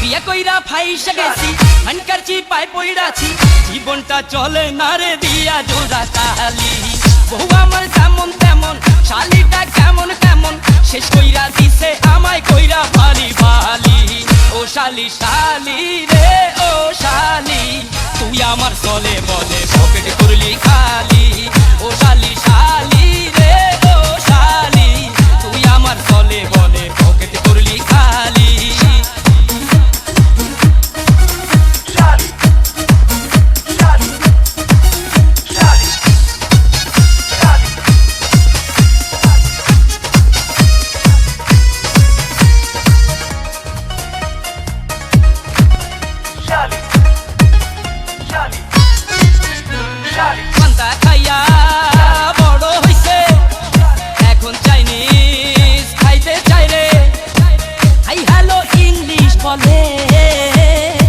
বিয়ে কইরা ফাইসা গেছি, হানকারছি, পায় পইড়াছি, জীবনটা চলে না রে দিয়া জোড়া তালি। বহু আমার যেমন তেমন, শালিটা কেমন কেমন শেষ কইরা দিছে আমায় কইরা ভালি ভালি। ও শালি শালি রে, ও শালি, তুই আমার চলে বলে escolher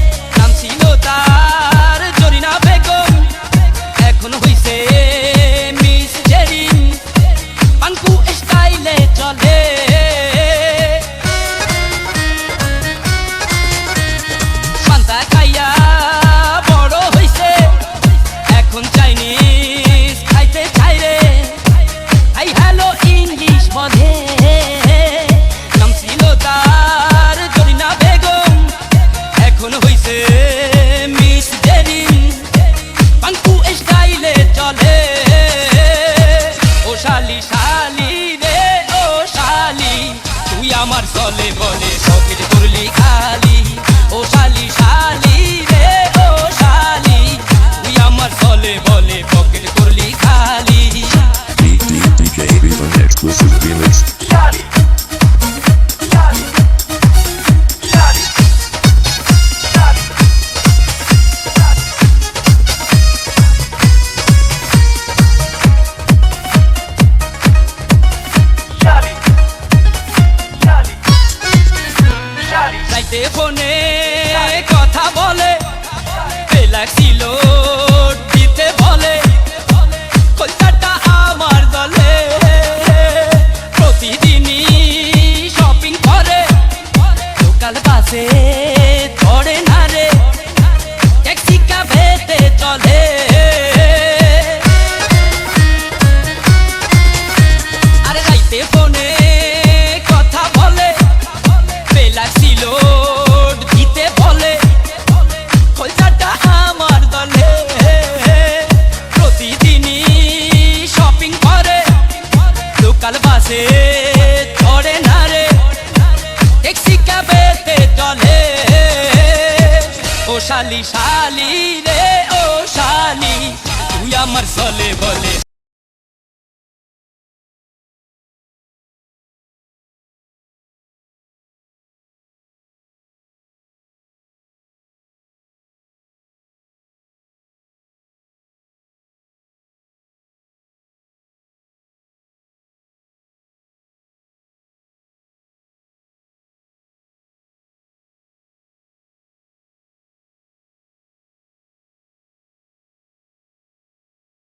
আমার চলে বলে পকেট করলি খালি ও শালি শালি রে ও শালি তুই আমার চলে বলে পকেট করলি খালি Exclusive Remix. রাইতে ফোনে কথা বলে ছিল দিতে বলে। কলকাতা আমার দলে প্রতিদিনই শপিং করে। লোকাল বাসে ধরে না রে। ট্যাক্সি ক্যাবেতে চলে। ও শালি শালি রে, ও শালি, তুই আমার চলে বলে।